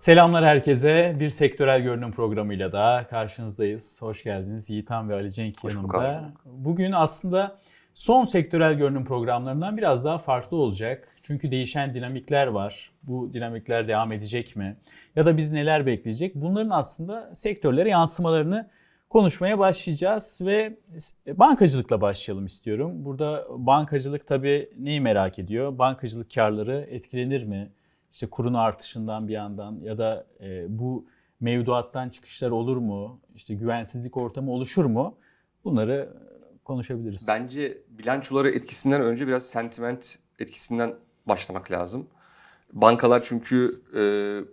Selamlar herkese. Bir sektörel görünüm programıyla da karşınızdayız. Hoş geldiniz. Yiğitan ve Ali Cenk Hoş yanımda. Bugün aslında son sektörel görünüm programlarından biraz daha farklı olacak. Çünkü değişen dinamikler var. Bu dinamikler devam edecek mi? Ya da biz neler bekleyecek? Bunların aslında sektörlere yansımalarını konuşmaya başlayacağız ve bankacılıkla başlayalım istiyorum. Burada bankacılık tabii neyi merak ediyor? Bankacılık karları etkilenir mi? İşte kurun artışından bir yandan ya da e, bu mevduattan çıkışlar olur mu? İşte güvensizlik ortamı oluşur mu? Bunları konuşabiliriz. Bence bilançoları etkisinden önce biraz sentiment etkisinden başlamak lazım. Bankalar çünkü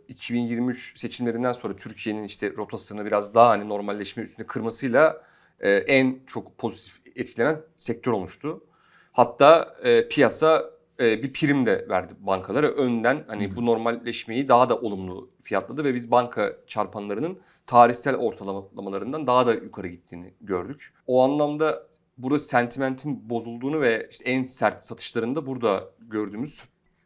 e, 2023 seçimlerinden sonra Türkiye'nin işte rotasını biraz daha hani normalleşme üstünde kırmasıyla e, en çok pozitif etkilenen sektör olmuştu. Hatta e, piyasa e, bir prim de verdi bankalara. Önden hani bu normalleşmeyi daha da olumlu fiyatladı ve biz banka çarpanlarının tarihsel ortalamalarından daha da yukarı gittiğini gördük. O anlamda burada sentimentin bozulduğunu ve işte en sert satışlarında burada gördüğümüz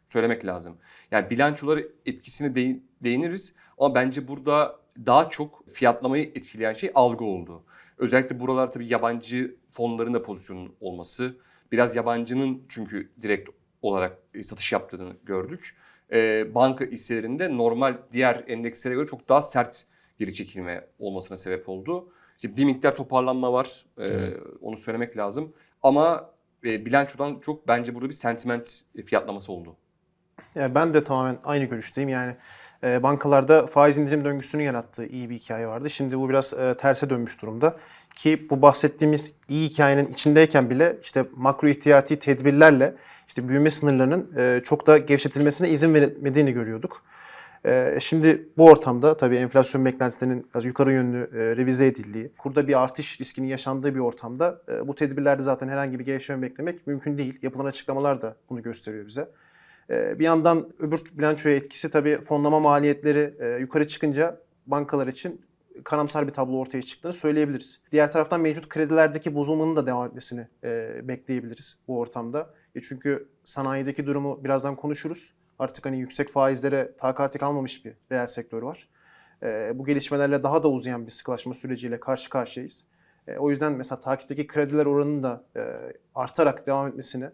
söylemek lazım. Yani bilançoları etkisine değin- değiniriz ama bence burada daha çok fiyatlamayı etkileyen şey algı oldu. Özellikle buralar tabii yabancı fonların da pozisyonun olması. Biraz yabancının çünkü direkt olarak e, satış yaptığını gördük. Ee, banka hisselerinde normal diğer endekslere göre çok daha sert geri çekilme olmasına sebep oldu. İşte bir miktar toparlanma var. Ee, Evet. Onu söylemek lazım. Ama e, bilançodan çok bence burada bir sentiment e, fiyatlaması oldu. Yani ben de tamamen aynı görüşteyim. Yani e, bankalarda faiz indirim döngüsünü yarattığı iyi bir hikaye vardı. Şimdi bu biraz e, terse dönmüş durumda. Ki bu bahsettiğimiz iyi hikayenin içindeyken bile işte makro ihtiyati tedbirlerle işte büyüme sınırlarının e, çok da gevşetilmesine izin verilmediğini görüyorduk. E, şimdi bu ortamda tabii enflasyon beklentilerinin biraz yukarı yönlü e, revize edildiği, kurda bir artış riskinin yaşandığı bir ortamda bu tedbirlerde zaten herhangi bir gevşeme beklemek mümkün değil. Yapılan açıklamalar da bunu gösteriyor bize. Bir yandan öbür bilançoya etkisi tabii fonlama maliyetleri yukarı çıkınca bankalar için karamsar bir tablo ortaya çıktığını söyleyebiliriz. Diğer taraftan mevcut kredilerdeki bozulmanın da devam etmesini bekleyebiliriz bu ortamda. E, çünkü sanayideki durumu birazdan konuşuruz. Artık hani yüksek faizlere takati kalmamış bir reel sektör var. E, bu gelişmelerle daha da uzayan bir sıkılaşma süreciyle karşı karşıyayız. E, o yüzden mesela takipteki krediler oranının da e, artarak devam etmesini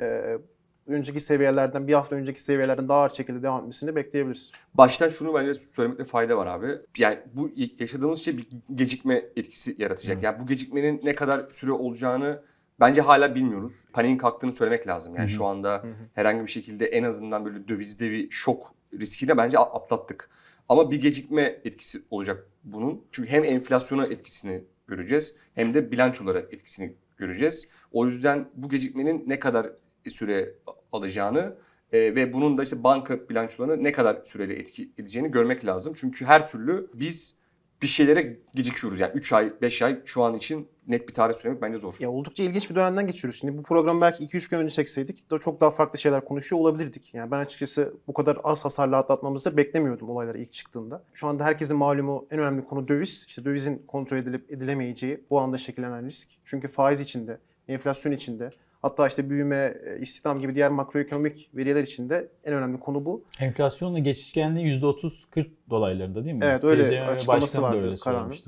e, önceki seviyelerden bir hafta önceki seviyelerden daha ağır şekilde devam etmesini bekleyebiliriz. Baştan şunu bence söylemekte fayda var abi. Yani bu yaşadığımız şey bir gecikme etkisi yaratacak. Evet. Yani bu gecikmenin ne kadar süre olacağını bence hala bilmiyoruz. Paniğin kalktığını söylemek lazım. Yani Hı hı. şu anda Hı hı. herhangi bir şekilde en azından böyle dövizde bir şok riskiyle bence atlattık. Ama bir gecikme etkisi olacak bunun. Çünkü hem enflasyona etkisini göreceğiz hem de bilançolara etkisini göreceğiz. O yüzden bu gecikmenin ne kadar süre alacağını e, ve bunun da işte banka bilançolarına ne kadar süreli etki edeceğini görmek lazım. Çünkü her türlü biz bir şeylere gecikiyoruz. Yani 3 ay, 5 ay şu an için net bir tarih söylemek bence zor. Ya oldukça ilginç bir dönemden geçiyoruz. Şimdi bu programı belki 2-3 gün önce çekseydik de çok daha farklı şeyler konuşuyor olabilirdik. Yani ben açıkçası bu kadar az hasarla atlatmamızı beklemiyordum olaylar ilk çıktığında. Şu anda herkesin malumu en önemli konu döviz. İşte dövizin kontrol edilip edilemeyeceği bu anda şekillenen risk. Çünkü faiz içinde, enflasyon içinde, hatta işte büyüme, e, istihdam gibi diğer makroekonomik veriler içinde en önemli konu bu. Enflasyonla geçişkenliği %30-40 dolaylarında değil mi? Evet öyle TCMM açıklaması vardı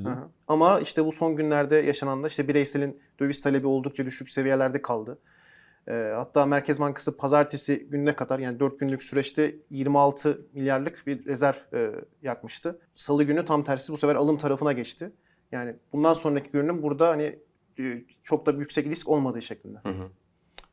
hı. Ama işte bu son günlerde yaşanan da işte bireyselin döviz talebi oldukça düşük seviyelerde kaldı. Ee, hatta Merkez Bankası pazartesi gününe kadar yani 4 günlük süreçte 26 milyarlık bir rezerv e, yakmıştı. Salı günü tam tersi bu sefer alım tarafına geçti. Yani bundan sonraki görünüm burada hani e, çok da yüksek risk olmadığı şeklinde. Hı hı.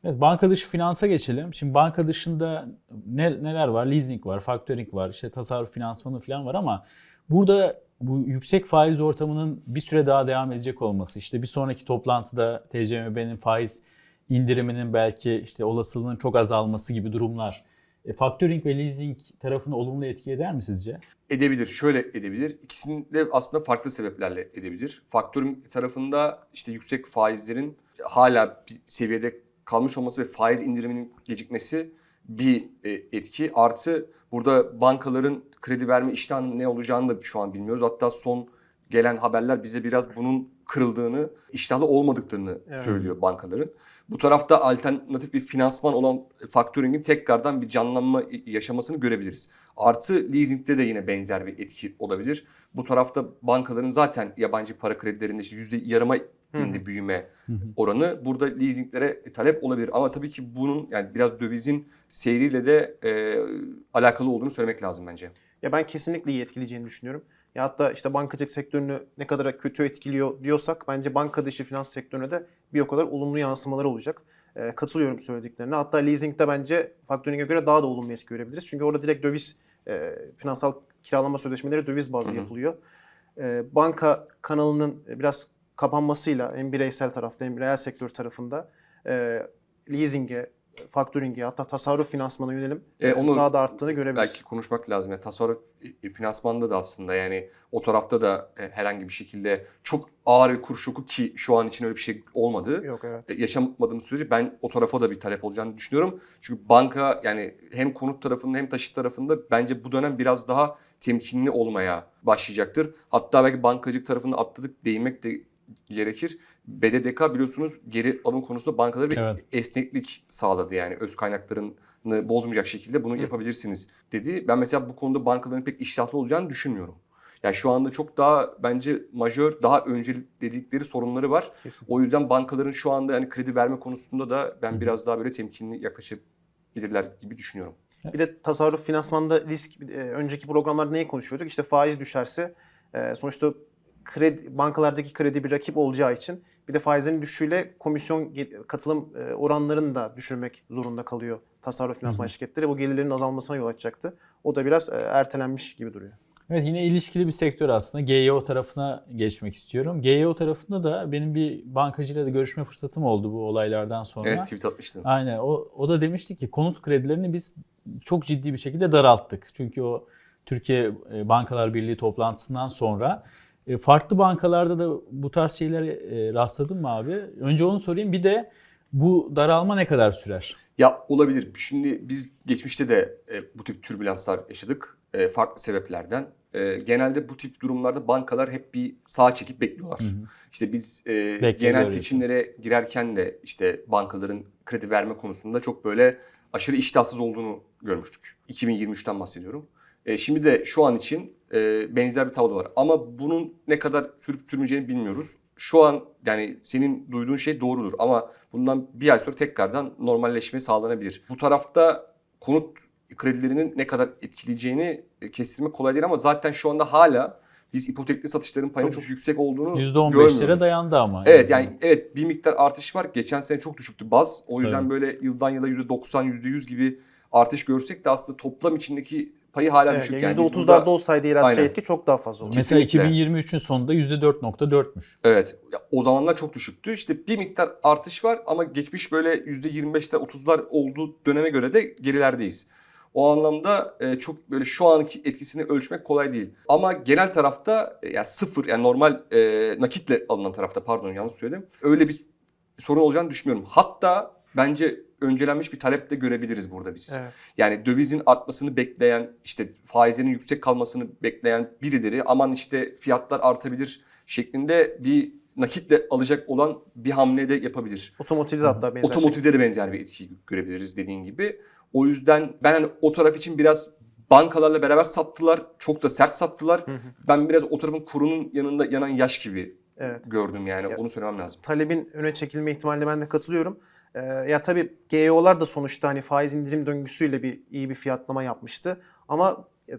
Evet, banka dışı finansa geçelim. Şimdi banka dışında ne, neler var? Leasing var, factoring var, işte tasarruf finansmanı falan var ama burada bu yüksek faiz ortamının bir süre daha devam edecek olması, işte bir sonraki toplantıda TCMB'nin faiz indiriminin belki işte olasılığının çok azalması gibi durumlar. E, factoring ve leasing tarafını olumlu etki eder mi sizce? Edebilir. Şöyle edebilir. İkisini de aslında farklı sebeplerle edebilir. Faktörün tarafında işte yüksek faizlerin hala bir seviyede kalmış olması ve faiz indiriminin gecikmesi bir e, etki. Artı burada bankaların kredi verme iştahının ne olacağını da şu an bilmiyoruz. Hatta son gelen haberler bize biraz bunun kırıldığını, iştahlı olmadıklarını Evet. söylüyor bankaların. Bu tarafta alternatif bir finansman olan factoring'in tekrardan bir canlanma yaşamasını görebiliriz. Artı leasing'de de yine benzer bir etki olabilir. Bu tarafta bankaların zaten yabancı para kredilerinde işte yüzde yarıma indi büyüme Hı hı. oranı. Burada leasinglere talep olabilir. Ama tabii ki bunun yani biraz dövizin seyriyle de e, alakalı olduğunu söylemek lazım bence. Ya ben kesinlikle iyi etkileyeceğini düşünüyorum. Ya hatta işte bankacılık sektörünü ne kadar kötü etkiliyor diyorsak bence banka dışı finans sektörüne de bir o kadar olumlu yansımaları olacak. Ee, katılıyorum söylediklerine. Hatta leasingde bence faktöringe göre daha da olumlu etki görebiliriz. Çünkü orada direkt döviz e, finansal kiralama sözleşmeleri döviz bazlı yapılıyor. Ee, banka kanalının biraz kapanmasıyla hem bireysel tarafta hem reel sektör tarafında e, leasing'e, faktöringe hatta tasarruf finansmana yönelim E, e, onu daha da arttığını görebiliriz. Belki konuşmak lazım. Yani tasarruf e, finansmanda da aslında yani o tarafta da e, herhangi bir şekilde çok ağır bir kur şoku ki şu an için öyle bir şey olmadı. Yok evet. E, yaşamadığımız sürece ben o tarafa da bir talep olacağını düşünüyorum. Çünkü banka yani hem konut tarafında hem taşıt tarafında bence bu dönem biraz daha temkinli olmaya başlayacaktır. Hatta belki bankacılık tarafında atladık değinmek de gerekir. BDDK biliyorsunuz geri alım konusunda bankalara bir Evet. esneklik sağladı yani öz kaynaklarını bozmayacak şekilde bunu yapabilirsiniz dedi. Ben mesela bu konuda bankaların pek iştahlı olacağını düşünmüyorum. Yani şu anda çok daha bence majör, daha öncelikleri sorunları var. Kesin. O yüzden bankaların şu anda yani kredi verme konusunda da Hı ben hı. biraz daha böyle temkinli yaklaşabilirler gibi düşünüyorum. Bir de tasarruf finansmanda risk e, önceki programlarda neyi konuşuyorduk? İşte faiz düşerse e, sonuçta kredi bankalardaki kredi bir rakip olacağı için bir de faizlerin düşüşüyle komisyon katılım e, oranlarını da düşürmek zorunda kalıyor tasarruf finansman Hı şirketleri. Bu gelirlerin azalmasına yol açacaktı. O da biraz e, ertelenmiş gibi duruyor. Evet yine ilişkili bir sektör aslında. GEO tarafına geçmek istiyorum. GEO tarafında da benim bir bankacıyla da görüşme fırsatım oldu bu olaylardan sonra. Evet tweet atmıştın. Aynen. O, o da demişti ki konut kredilerini biz çok ciddi bir şekilde daralttık. Çünkü o Türkiye e, Bankalar Birliği toplantısından sonra e, farklı bankalarda da bu tarz şeylere e, rastladın mı abi? Önce onu sorayım. Bir de bu daralma ne kadar sürer? Ya olabilir. Şimdi biz geçmişte de e, bu tip türbülanslar yaşadık. E, farklı sebeplerden. E, genelde bu tip durumlarda bankalar hep bir sağa çekip bekliyorlar. Hı hı. İşte biz e, Bekliyor genel seçimlere girerken de işte bankaların kredi verme konusunda çok böyle aşırı iştahsız olduğunu görmüştük. 2023'ten bahsediyorum. E, şimdi de şu an için e, benzer bir tablo var. Ama bunun ne kadar sürüp sürmeyeceğini bilmiyoruz. Şu an yani senin duyduğun şey doğrudur ama bundan bir ay sonra tekrardan normalleşme sağlanabilir. Bu tarafta konut kredilerinin ne kadar etkileyeceğini e, kestirmek kolay değil ama zaten şu anda hala biz ipotekli satışların payının Çok çok yüksek olduğunu %15'lere görmüyoruz. dayandı ama. Evet azından. yani evet bir miktar artış var. Geçen sene çok düşüktü baz. O yüzden Tabii. böyle yıldan yıla %90, %100 gibi artış görsek de aslında toplam içindeki payı hala Evet, düşük. yani biz %30'larda burada- olsaydı Aynen. etki çok daha fazla olur. Mesela Kesinlikle. 2023'ün sonunda %4.4'müş. Evet. Ya, o zamanlar çok düşüktü. İşte bir miktar artış var ama geçmiş böyle %25'ler 30'lar olduğu döneme göre de gerilerdeyiz. O anlamda e, çok böyle şu anki etkisini ölçmek kolay değil. Ama genel tarafta e, yani sıfır yani normal e, nakitle alınan tarafta pardon yanlış söyledim. Öyle bir sorun olacağını düşünmüyorum. Hatta bence öncelenmiş bir talep de görebiliriz burada biz. Evet. Yani dövizin artmasını bekleyen, işte faizlerin yüksek kalmasını bekleyen birileri aman işte fiyatlar artabilir şeklinde bir nakitle alacak olan bir hamle de yapabilir. Otomotivde de hatta benzer. Otomotivde de benzer bir etki görebiliriz dediğin gibi. O yüzden ben hani o taraf için biraz bankalarla beraber sattılar. Çok da sert sattılar. Hı hı. Ben biraz o tarafın kurunun yanında yanan yaş gibi Evet. gördüm yani. Ya- Onu söylemem lazım. talebin öne çekilme ihtimaline ben de katılıyorum. Ee, ya tabii GEO'lar da sonuçta hani faiz indirim döngüsüyle bir iyi bir fiyatlama yapmıştı. Ama e,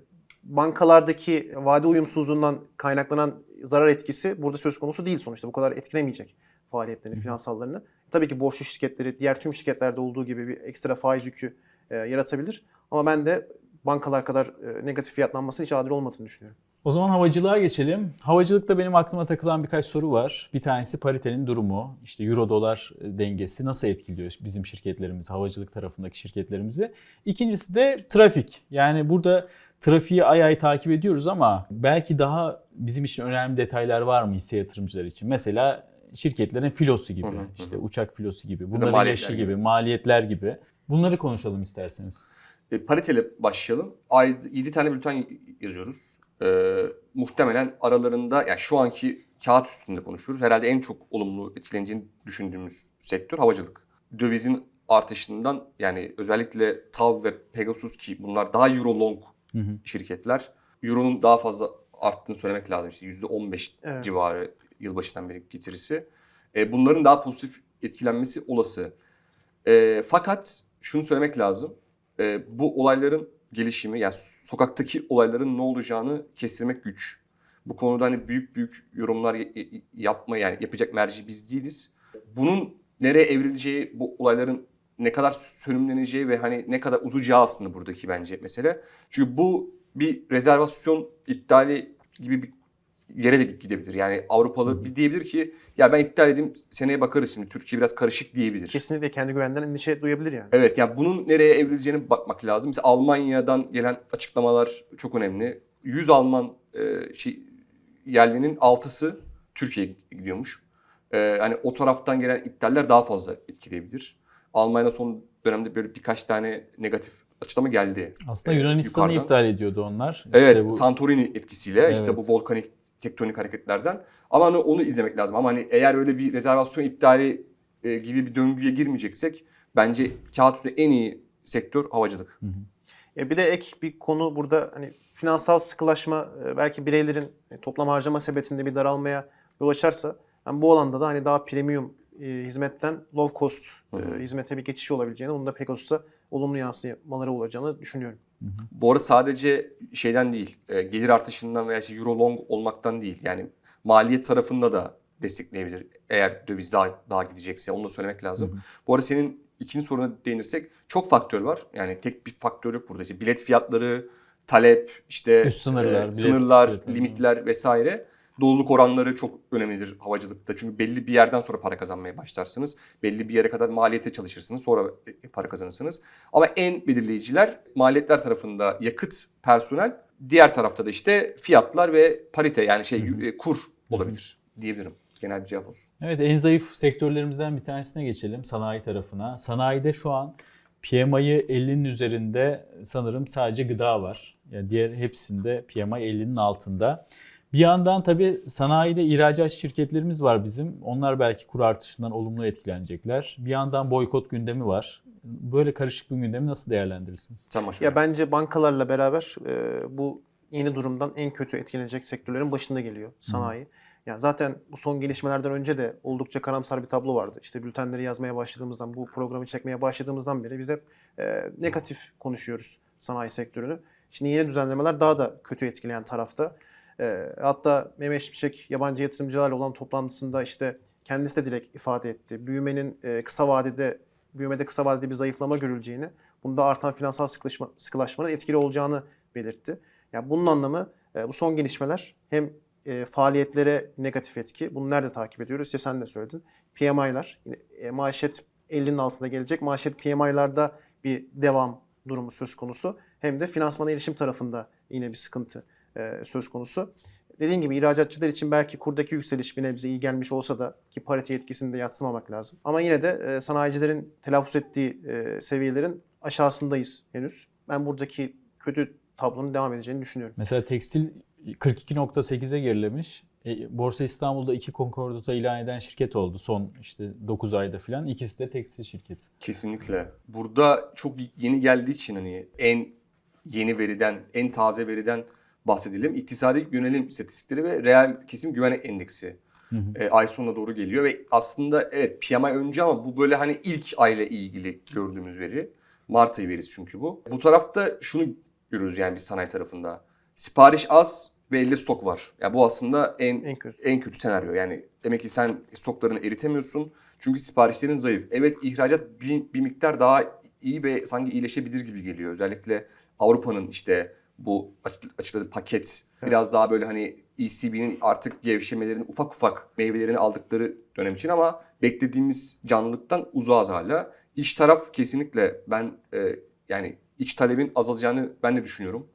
bankalardaki vade uyumsuzluğundan kaynaklanan zarar etkisi burada söz konusu değil sonuçta. Bu kadar etkilemeyecek faaliyetlerini, finansallarını. Tabii ki borçlu şirketleri diğer tüm şirketlerde olduğu gibi bir ekstra faiz yükü e, yaratabilir. Ama ben de bankalar kadar e, negatif fiyatlanmasının hiç adil olmadığını düşünüyorum. O zaman havacılığa geçelim. Havacılıkta benim aklıma takılan birkaç soru var. Bir tanesi paritenin durumu, işte euro dolar dengesi nasıl etkiliyor bizim şirketlerimizi, havacılık tarafındaki şirketlerimizi. İkincisi de trafik. Yani burada trafiği ay ay takip ediyoruz ama belki daha bizim için önemli detaylar var mı hisse yatırımcılar için? Mesela şirketlerin filosu gibi, Hı hı, işte uçak filosu gibi, bunların yaşı gibi. gibi, maliyetler gibi. Bunları konuşalım isterseniz. E, pariteyle başlayalım. Ay 7 tane bülten yazıyoruz. E, muhtemelen aralarında yani şu anki kağıt üstünde konuşuyoruz. Herhalde en çok olumlu etkileneceğini düşündüğümüz sektör havacılık. dövizin artışından yani özellikle TAV ve Pegasus ki bunlar daha euro long Hı hı. şirketler. Euro'nun daha fazla arttığını söylemek lazım. İşte %15 Evet. civarı yılbaşından beri getirisi. E, bunların daha pozitif etkilenmesi olası. E, fakat şunu söylemek lazım. E, bu olayların gelişimi yani sokaktaki olayların ne olacağını kestirmek güç. Bu konuda hani büyük büyük yorumlar yapma yani yapacak merci biz değiliz. Bunun nereye evrileceği, bu olayların ne kadar sönümleneceği ve hani ne kadar uzacağı aslında buradaki bence mesele. Çünkü bu bir rezervasyon iptali gibi bir yere de gidebilir. Yani Avrupalı bir diyebilir ki ya ben iptal edeyim seneye bakarız şimdi Türkiye biraz karışık diyebilir. Kesinlikle kendi güvenden endişe duyabilir yani. Evet yani bunun nereye evrileceğine bakmak lazım. Mesela Almanya'dan gelen açıklamalar çok önemli. 100 Alman e, şey, yerlinin 6'sı Türkiye'ye gidiyormuş. E, hani o taraftan gelen iptaller daha fazla etkileyebilir. Almanya'da son dönemde böyle birkaç tane negatif açıklama geldi. Aslında e, Yunanistan'ı yukarıdan. iptal ediyordu onlar. Evet, İşte bu- Santorini etkisiyle işte Evet. bu volkanik tektonik hareketlerden. Ama hani onu izlemek lazım. Ama hani eğer öyle bir rezervasyon iptali e, gibi bir döngüye girmeyeceksek bence kağıt üstünde en iyi sektör havacılık. E bir de ek bir konu burada hani finansal sıkılaşma e, belki bireylerin e, toplam harcama sepetinde bir daralmaya yol açarsa yani bu alanda da hani daha premium e, hizmetten low cost e, Hı hı. hizmete bir geçiş olabileceğini, bunun da Pegasus'a olumlu yansımaları olacağını düşünüyorum. Bu arada sadece şeyden değil, e, gelir artışından veya işte euro long olmaktan değil. Yani maliyet tarafında da destekleyebilir. Eğer döviz daha, daha gidecekse onu da söylemek lazım. Bu arada senin ikinci soruna değinirsek çok faktör var. Yani tek bir faktör yok burada. İşte bilet fiyatları, talep, işte Üst sınırlar, e, bilet sınırlar, fiyatları. limitler vesaire. Doluluk oranları çok önemlidir havacılıkta. Çünkü belli bir yerden sonra para kazanmaya başlarsınız. Belli bir yere kadar maliyete çalışırsınız. Sonra e, para kazanırsınız. Ama en belirleyiciler maliyetler tarafında yakıt, personel. Diğer tarafta da işte fiyatlar ve parite yani şey Hı hı. e, kur olabilir diyebilirim. Genel bir cevap olsun. Evet en zayıf sektörlerimizden bir tanesine geçelim sanayi tarafına. Sanayide şu an PMI'yi 50'nin üzerinde sanırım sadece gıda var. Yani diğer hepsinde PMI 50'nin altında. Bir yandan tabii sanayide ihracat şirketlerimiz var bizim. Onlar belki kur artışından olumlu etkilenecekler. Bir yandan boykot gündemi var. Böyle karışık bir gündemi nasıl değerlendirirsiniz? Başla. Ya bence bankalarla beraber e, bu yeni durumdan en kötü etkilenecek sektörlerin başında geliyor sanayi. Yani zaten bu son gelişmelerden önce de oldukça karamsar bir tablo vardı. İşte bültenleri yazmaya başladığımızdan, bu programı çekmeye başladığımızdan beri biz hep e, negatif konuşuyoruz sanayi sektörünü. Şimdi yeni düzenlemeler daha da kötü etkileyen tarafta. E, hatta Mehmet Şimşek yabancı yatırımcılarla olan toplantısında işte kendisi de direkt ifade etti. Büyümenin e, kısa vadede büyümede kısa vadede bir zayıflama görüleceğini, bunda artan finansal sıkılaşma, sıkılaşmanın etkili olacağını belirtti. Yani bunun anlamı e, bu son gelişmeler hem e, faaliyetlere negatif etki. Bunu nerede takip ediyoruz? İşte sen de söyledin. PMI'lar. E, maaşet 50'nin altında gelecek. Maaşet PMI'larda bir devam durumu söz konusu. Hem de finansmana erişim tarafında yine bir sıkıntı e, söz konusu. Dediğim gibi ihracatçılar için belki kurdaki yükseliş bir nebze iyi gelmiş olsa da ki parite etkisini de yatsımamak lazım. Ama yine de e, sanayicilerin telaffuz ettiği e, seviyelerin aşağısındayız henüz. Ben buradaki kötü tablonun devam edeceğini düşünüyorum. Mesela tekstil 42.8'e gerilemiş. E, Borsa İstanbul'da iki konkordata ilan eden şirket oldu son işte 9 ayda falan. İkisi de tekstil şirketi. Kesinlikle. Burada çok yeni geldiği için hani en yeni veriden, en taze veriden bahsedelim. İktisadi yönelim istatistikleri ve reel kesim güven endeksi Hı hı. e, ay sonuna doğru geliyor ve aslında evet PMI önce ama bu böyle hani ilk ayla ilgili gördüğümüz veri. Mart ayı verisi çünkü bu. Bu tarafta şunu görüyoruz yani biz sanayi tarafında. Sipariş az ve elde stok var. Yani bu aslında en En kötü. en kötü senaryo. Yani demek ki sen stoklarını eritemiyorsun. Çünkü siparişlerin zayıf. Evet ihracat bir, bir miktar daha iyi ve sanki iyileşebilir gibi geliyor. Özellikle Avrupa'nın işte bu aç- açıkladığı paket biraz daha böyle hani ECB'nin artık gevşemelerini ufak ufak meyvelerini aldıkları dönem için ama beklediğimiz canlılıktan uzağız hala. İç taraf kesinlikle ben e, yani iç talebin azalacağını ben de düşünüyorum.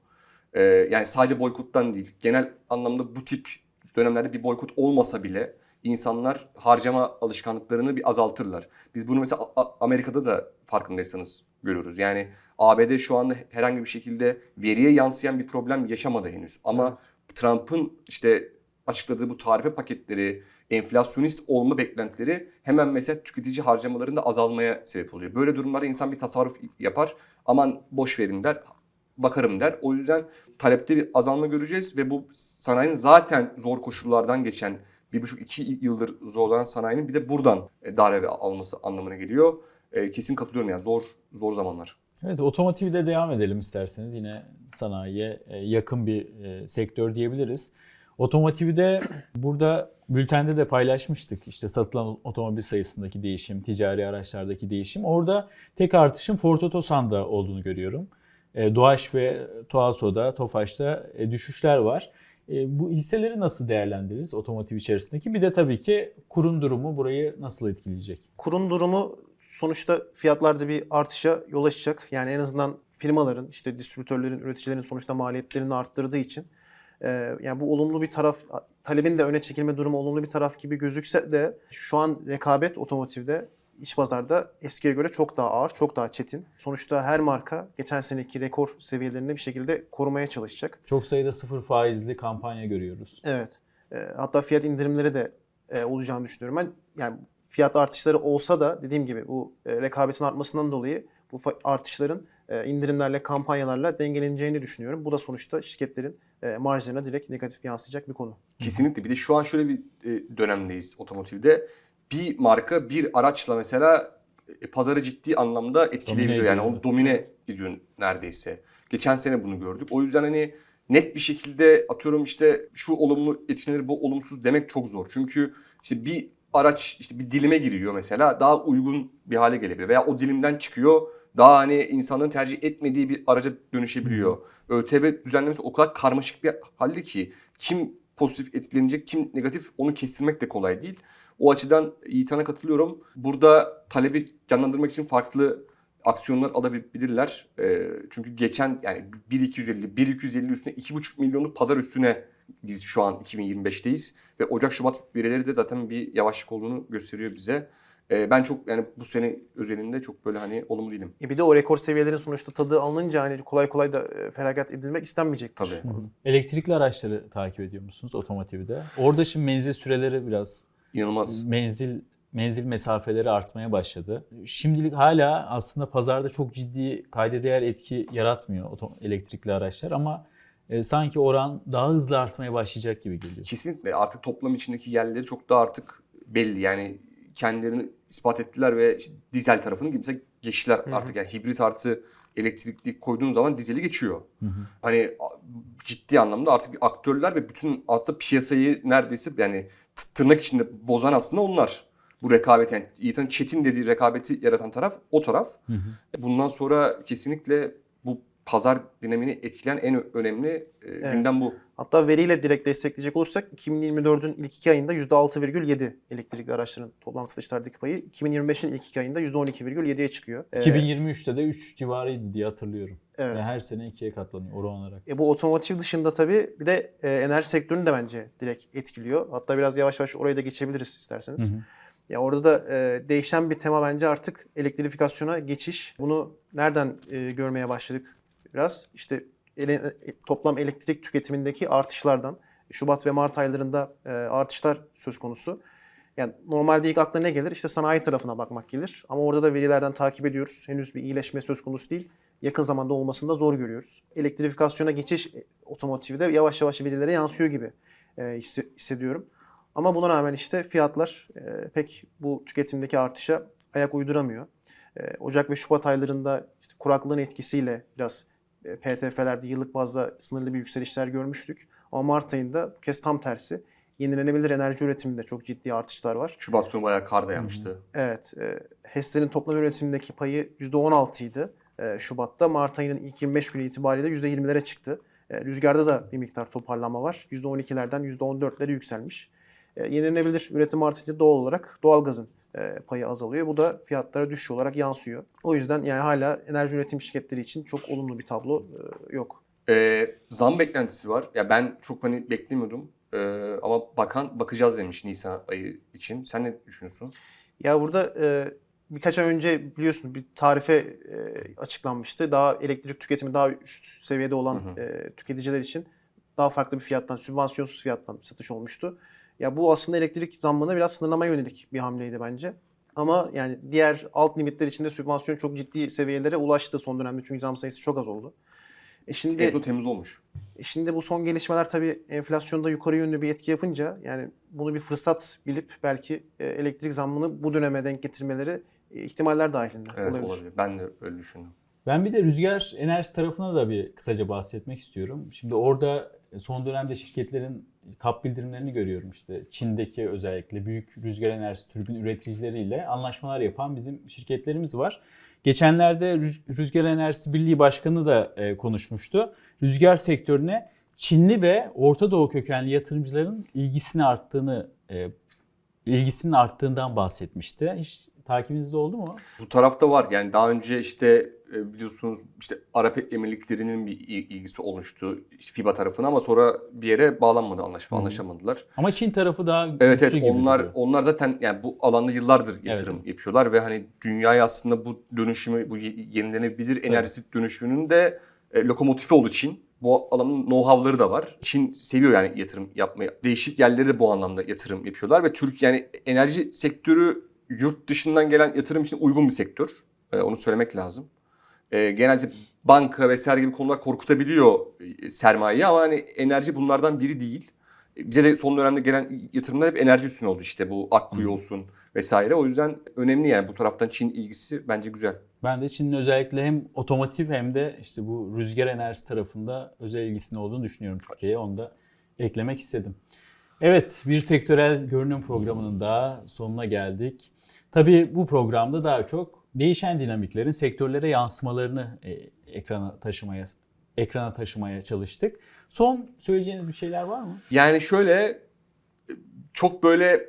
E, yani sadece boykottan değil. Genel anlamda bu tip dönemlerde bir boykot olmasa bile insanlar harcama alışkanlıklarını bir azaltırlar. Biz bunu mesela Amerika'da da farkındaysanız görüyoruz. Yani ABD şu anda herhangi bir şekilde veriye yansıyan bir problem yaşamadı henüz. Ama Trump'ın işte açıkladığı bu tarife paketleri, enflasyonist olma beklentileri hemen mesela tüketici harcamalarında azalmaya sebep oluyor. Böyle durumlarda insan bir tasarruf yapar. Aman boş verin der, bakarım der. O yüzden talepte bir azalma göreceğiz ve bu sanayinin zaten zor koşullardan geçen bir buçuk iki yıldır zorlanan sanayinin bir de buradan e, darbe alması anlamına geliyor. E, Kesin katılıyorum yani zor zor zamanlar. Evet otomotivde devam edelim isterseniz. Yine sanayiye e, yakın bir sektör diyebiliriz. Otomotivde burada bültende de paylaşmıştık. İşte satılan otomobil sayısındaki değişim, ticari araçlardaki değişim. Orada tek artışın Ford Otosan'da olduğunu görüyorum. Doğaç ve Toaso'da, Tofaş'ta düşüşler var. E, Bu hisseleri nasıl değerlendiririz otomotiv içerisindeki? Bir de tabii ki kurun durumu burayı nasıl etkileyecek? Kurun durumu sonuçta fiyatlarda bir artışa yol açacak. Yani en azından firmaların, işte distribütörlerin, üreticilerin sonuçta maliyetlerini arttırdığı için e, yani bu olumlu bir taraf, talebin de öne çekilme durumu olumlu bir taraf gibi gözükse de şu an rekabet otomotivde iç pazarda eskiye göre çok daha ağır, çok daha çetin. Sonuçta her marka geçen seneki rekor seviyelerini bir şekilde korumaya çalışacak. Çok sayıda sıfır faizli kampanya görüyoruz. Evet. E, hatta fiyat indirimleri de e, olacağını düşünüyorum ben. Yani fiyat artışları olsa da dediğim gibi bu e, rekabetin artmasından dolayı bu artışların e, indirimlerle, kampanyalarla dengeleneceğini düşünüyorum. Bu da sonuçta şirketlerin marjlarına direkt negatif yansıyacak bir konu. Kesinlikle. Bir de şu an şöyle bir dönemdeyiz otomotivde. Bir marka bir araçla mesela e, pazarı ciddi anlamda etkileyebiliyor. Domine Yani onu domine ediyor neredeyse. Geçen sene bunu gördük. O yüzden hani net bir şekilde atıyorum işte şu olumlu etkilenir bu olumsuz demek çok zor. Çünkü işte bir araç işte bir dilime giriyor mesela daha uygun bir hale gelebiliyor. Veya o dilimden çıkıyor daha hani insanların tercih etmediği bir araca dönüşebiliyor. ÖTV düzenlemesi o kadar karmaşık bir halde ki kim pozitif etkilenecek kim negatif onu kestirmek de kolay değil. O açıdan Yiğitan'a katılıyorum. Burada talebi canlandırmak için farklı aksiyonlar alabilirler. Ee, çünkü geçen yani 1.250, 1.250 üstüne 2.5 milyonluk pazar üstüne biz şu an 2025'teyiz. Ve Ocak-Şubat verileri de zaten bir yavaşlık olduğunu gösteriyor bize. Ee, ben çok yani bu sene özelinde çok böyle hani olumlu değilim. E bir de o rekor seviyelerin sonuçta tadı alınınca hani kolay kolay da e, feragat edilmek istenmeyecektir. Tabii. Elektrikli araçları takip ediyor musunuz otomotivde? Orada şimdi menzil süreleri biraz İnanılmaz. menzil menzil mesafeleri artmaya başladı. Şimdilik hala aslında pazarda çok ciddi kayda değer etki yaratmıyor elektrikli araçlar ama e, sanki oran daha hızlı artmaya başlayacak gibi geliyor. Kesinlikle artık toplam içindeki yerleri çok daha artık belli. Yani kendilerini ispat ettiler ve işte dizel tarafını kimse geçtiler hı. artık. Yani hibrit artı elektrikli koyduğun zaman dizeli geçiyor. Hı hı. Hani ciddi anlamda artık aktörler ve bütün aslında piyasayı neredeyse yani tırnak içinde bozan aslında onlar. Bu rekabet yani Ethan Çetin dediği rekabeti yaratan taraf o taraf. Hı hı. Bundan sonra kesinlikle bu pazar dinamini etkileyen en önemli e, gündem bu. Hatta veriyle direkt destekleyecek olursak 2024'ün ilk iki ayında %6,7 elektrikli araçların toplam satışlardaki payı. 2025'in ilk iki ayında %12,7'ye çıkıyor. Ee, 2023'te de 3 civarıydı diye hatırlıyorum. evet. Ve her sene ikiye katlanıyor oran olarak. E bu otomotiv dışında tabii bir de e, enerji sektörünü de bence direkt etkiliyor. Hatta biraz yavaş yavaş oraya da geçebiliriz Hı isterseniz. hı. Ya orada da e, değişen bir tema bence artık elektrifikasyona geçiş. Bunu nereden e, görmeye başladık biraz? İşte ele- e, toplam elektrik tüketimindeki artışlardan. Şubat ve Mart aylarında e, artışlar söz konusu. Yani normalde ilk akla ne gelir? İşte sanayi tarafına bakmak gelir. Ama orada da verilerden takip ediyoruz. Henüz bir iyileşme söz konusu değil. Yakın zamanda olmasını da zor görüyoruz. Elektrifikasyona geçiş e, otomotivde yavaş yavaş verilere yansıyor gibi e, hisse- hissediyorum. Ama buna rağmen işte fiyatlar e, pek bu tüketimdeki artışa ayak uyduramıyor. E, Ocak ve Şubat aylarında işte kuraklığın etkisiyle biraz PTF'lerde yıllık bazda sınırlı bir yükselişler görmüştük. Ama Mart ayında bu kez tam tersi. Yenilenebilir enerji üretiminde çok ciddi artışlar var. Şubat sonu bayağı kar da yağmıştı. Evet, e, HES'lerin toplam üretimindeki payı %16 idi e, Şubat'ta. Mart ayının ilk 25 günü itibariyle %20'lere çıktı. E, rüzgarda da bir miktar toparlama var. %12'lerden %14'lere yükselmiş. E, yenilenebilir üretim artınca doğal olarak doğalgazın e, payı azalıyor. Bu da fiyatlara düşüş olarak yansıyor. O yüzden yani hala enerji üretim şirketleri için çok olumlu bir tablo e, yok. Ee, zam beklentisi var. Ya ben çok hani beklemiyordum. Ee, ama bakan bakacağız demiş Nisan ayı için. Sen ne düşünüyorsun? Ya burada e, birkaç ay önce biliyorsunuz bir tarife e, açıklanmıştı. Daha elektrik tüketimi daha üst seviyede olan Hı hı. e, tüketiciler için daha farklı bir fiyattan, sübvansiyonsuz fiyattan satış olmuştu. Ya bu aslında elektrik zammını biraz sınırlamaya yönelik bir hamleydi bence. Ama yani diğer alt limitler içinde sübvansiyon çok ciddi seviyelere ulaştı son dönemde çünkü zam sayısı çok az oldu. E şimdi En son Temmuz olmuş. e Şimdi bu son gelişmeler tabii enflasyonda yukarı yönlü bir etki yapınca yani bunu bir fırsat bilip belki e, elektrik zammını bu döneme denk getirmeleri e, ihtimaller dahilinde Evet olabilir. olabilir. Ben de öyle düşündüm. Ben bir de rüzgar enerjisi tarafına da bir kısaca bahsetmek istiyorum. Şimdi orada son dönemde şirketlerin kap bildirimlerini görüyorum işte. Çin'deki özellikle büyük rüzgar enerjisi türbin üreticileriyle anlaşmalar yapan bizim şirketlerimiz var. Geçenlerde Rüz- Rüzgar Enerjisi Birliği Başkanı da e, konuşmuştu. Rüzgar sektörüne Çinli ve Orta Doğu kökenli yatırımcıların ilgisini arttığını e, ilgisinin arttığından bahsetmişti. Hiç takibinizde oldu mu? Bu tarafta var. Yani daha önce işte e, biliyorsunuz işte Arap Emirlikleri'nin bir il- ilgisi olmuştu FIBA tarafına ama sonra bir yere bağlanmadı anlaşma, Hı. anlaşamadılar. Ama Çin tarafı daha Evet güçlü evet gibi onlar duruyor. onlar zaten yani bu alanda yıllardır yatırım yapıyorlar ve hani dünyaya aslında bu dönüşümü bu ye- yenilenebilir enerjisi dönüşümünün de e, lokomotifi oldu Çin. Bu alanın know-how'ları da var. Çin seviyor yani yatırım yapmayı. Değişik yerlere de bu anlamda yatırım yapıyorlar ve Türk yani enerji sektörü yurt dışından gelen yatırım için uygun bir sektör. E, onu söylemek lazım. E, genelde banka vesaire gibi konular korkutabiliyor e, sermayeyi ama hani enerji bunlardan biri değil. E, Bize de son dönemde gelen yatırımlar hep enerji üstüne oldu işte bu Akkuyu olsun vesaire. O yüzden önemli yani bu taraftan Çin ilgisi bence güzel. Ben de Çin'in özellikle hem otomotiv hem de işte bu rüzgar enerjisi tarafında özel ilgisinin olduğunu düşünüyorum Türkiye'ye. Onu da eklemek istedim. Evet, bir sektörel görünüm programının daha sonuna geldik. Tabii bu programda daha çok değişen dinamiklerin sektörlere yansımalarını e, ekrana taşımaya ekrana taşımaya çalıştık. Son söyleyeceğiniz bir şeyler var mı? Yani şöyle e, çok böyle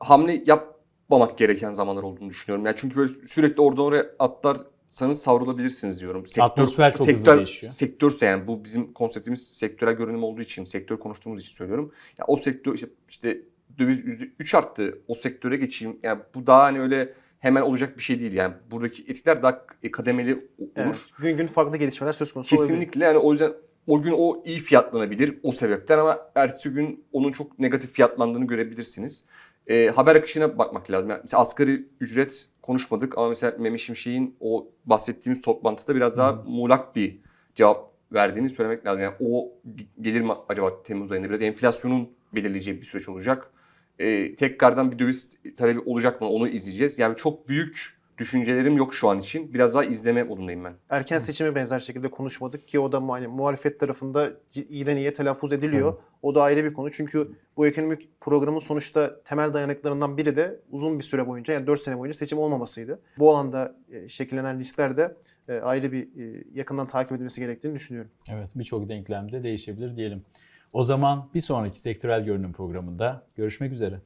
hamle yapmamak gereken zamanlar olduğunu düşünüyorum. Yani çünkü böyle sürekli oradan oraya atlarsanız savrulabilirsiniz diyorum. Atmosfer çok hızlı değişiyor. Sektörse yani bu bizim konseptimiz sektörel görünüm olduğu için, sektör konuştuğumuz için söylüyorum. Ya o sektör işte, işte döviz %3 arttı. O sektöre geçeyim. Yani bu daha hani öyle hemen olacak bir şey değil. Yani buradaki etkiler daha kademeli olur. Evet. Gün gün farklı gelişmeler söz konusu olabilir. Kesinlikle yani o yüzden o gün o iyi fiyatlanabilir o sebepten ama ertesi gün onun çok negatif fiyatlandığını görebilirsiniz. Ee, haber akışına bakmak lazım. Yani mesela asgari ücret konuşmadık ama mesela Mehmet Şimşek'in o bahsettiğimiz toplantıda biraz daha Hı. muğlak bir cevap verdiğini söylemek lazım. Yani o gelir mi acaba Temmuz ayında biraz enflasyonun belirleyeceği bir süreç olacak. Ee, tekrardan bir döviz talebi olacak mı onu izleyeceğiz. Yani çok büyük düşüncelerim yok şu an için. Biraz daha izleme modundayım ben. Erken seçime benzer şekilde konuşmadık ki o da hani muhalefet tarafında iyiden iyiye telaffuz ediliyor. O da ayrı bir konu. Çünkü bu ekonomik programın sonuçta temel dayanaklarından biri de uzun bir süre boyunca yani 4 sene boyunca seçim olmamasıydı. Bu alanda e, şekillenen riskler de e, ayrı bir e, yakından takip edilmesi gerektiğini düşünüyorum. Evet, birçok denklemde değişebilir diyelim. O zaman bir sonraki sektörel görünüm programında görüşmek üzere.